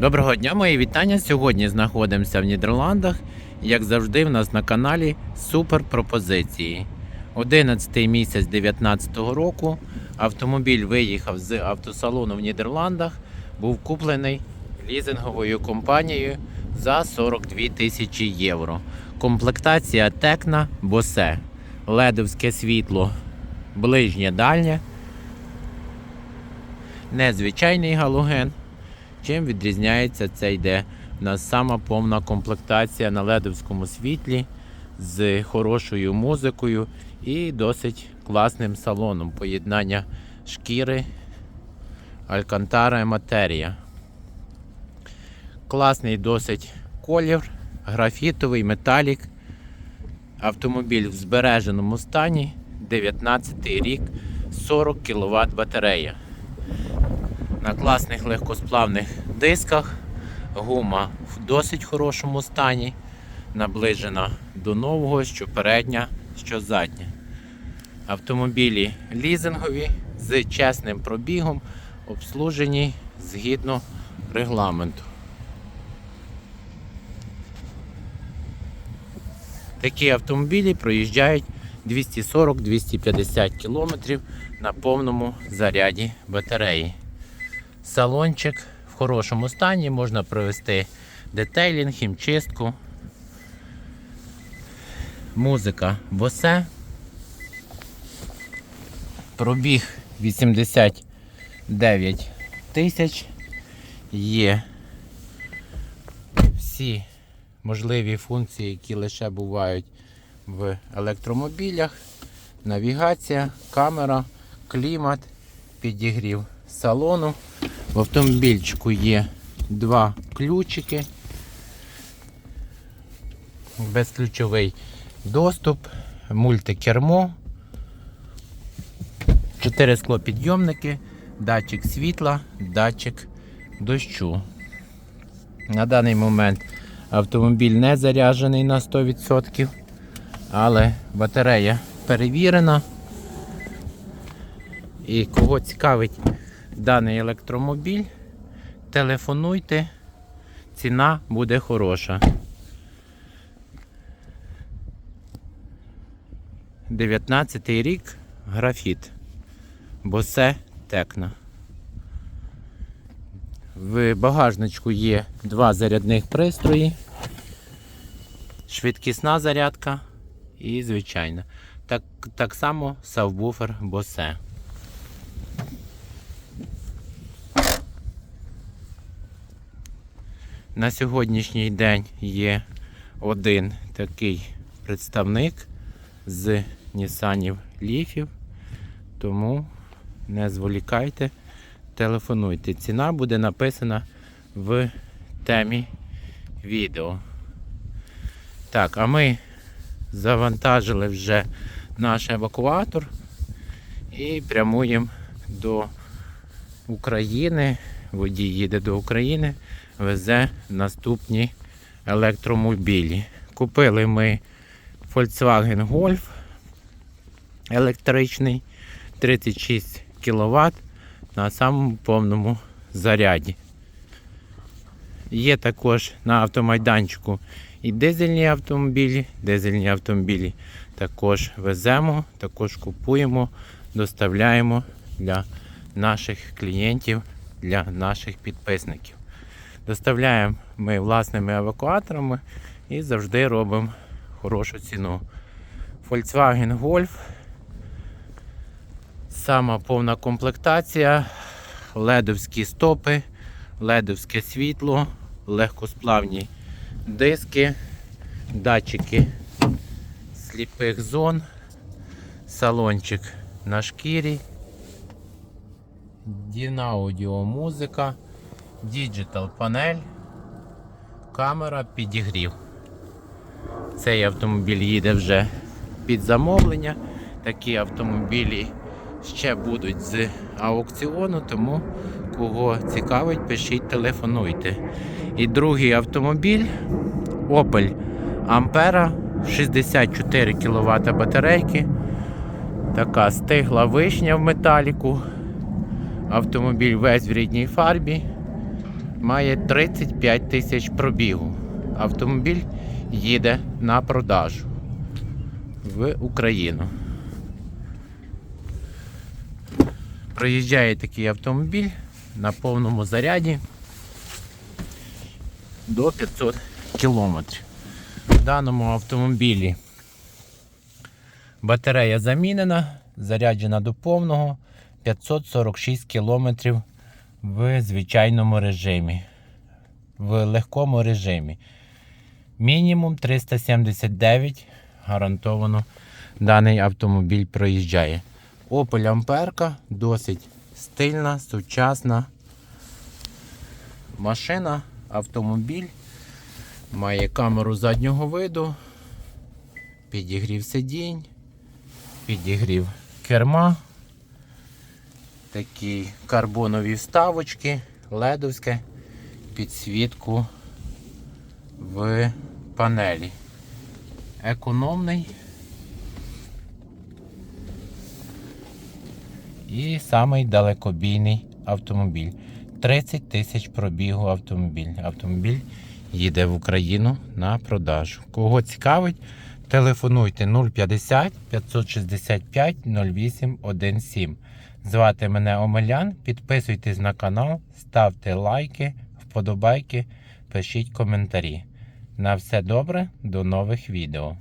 Доброго дня, мої вітання. Сьогодні знаходимося в Нідерландах. Як завжди, в нас на каналі супер пропозиції. 11 місяць 2019 року автомобіль виїхав з автосалону в Нідерландах, був куплений лізинговою компанією за 42 тисячі євро. Комплектація Текна Босе, ледовське світло, ближнє дальнє, незвичайний галоген. Чим відрізняється це йде? У нас сама повна комплектація на ледовському світлі з хорошою музикою і досить класним салоном. Поєднання шкіри, алькантара і матерія. Класний досить колір, графітовий металік. Автомобіль в збереженому стані, 19 рік, 40 кВт батарея на класних легкосплавних дисках. Гума в досить хорошому стані, наближена до нового, що передня, що задня. Автомобілі лізингові з чесним пробігом, обслужені згідно регламенту. Такі автомобілі проїжджають 240-250 км на повному заряді батареї. Салончик в хорошому стані, можна провести детейлінг, хімчистку. Музика босе. Пробіг 89 тисяч. Є всі можливі функції, які лише бувають в електромобілях. Навігація, камера, клімат, підігрів салону. В автомобільчику є два ключики, безключовий доступ, мультикермо, чотири склопідйомники, датчик світла, датчик дощу. На даний момент автомобіль не заряджений на 100%, але батарея перевірена. І кого цікавить даний електромобіль, телефонуйте, ціна буде хороша. 19 й рік графіт. Босе Текна. В багажничку є два зарядних пристрої, швидкісна зарядка і звичайна. Так, так само сабвуфер Босе. На сьогоднішній день є один такий представник з Нісанів Ліфів, тому не зволікайте, телефонуйте. Ціна буде написана в темі відео. Так, а ми завантажили вже наш евакуатор і прямуємо до України. Водій їде до України везе наступні електромобілі. Купили ми Volkswagen Golf електричний 36 кВт на самому повному заряді. Є також на автомайданчику і дизельні автомобілі. Дизельні автомобілі також веземо, також купуємо, доставляємо для наших клієнтів, для наших підписників. Доставляємо ми власними евакуаторами і завжди робимо хорошу ціну. Volkswagen Golf. Сама повна комплектація, ледовські стопи, ледовське світло, легкосплавні диски, датчики сліпих зон, салончик на шкірі, Дінаудіо музика. Digital панель, камера, підігрів. Цей автомобіль їде вже під замовлення. Такі автомобілі ще будуть з аукціону, тому кого цікавить, пишіть, телефонуйте. І другий автомобіль Opel Ampera 64 кВт батарейки. Така стигла вишня в металіку. Автомобіль весь в рідній фарбі. має 35 тисяч пробігу. Автомобіль їде на продажу в Україну. Проїжджає такий автомобіль на повному заряді до 500 кілометрів. В даному автомобілі батарея замінена, заряджена до повного 546 кілометрів в звичайному режимі, в легкому режимі. Мінімум 379 гарантовано даний автомобіль проїжджає. Opel Амперка досить стильна, сучасна машина, автомобіль. Має камеру заднього виду, підігрів сидінь, підігрів керма, такі карбонові вставочки, ледовське, підсвітку в панелі. Економний. І самий далекобійний автомобіль. 30 тисяч пробігу автомобіль. Автомобіль їде в Україну на продажу. Кого цікавить, телефонуйте 050 565 08 17. Звати мене Омелян. Підписуйтесь на канал, ставте лайки, вподобайки, пишіть коментарі. На все добре, до нових відео.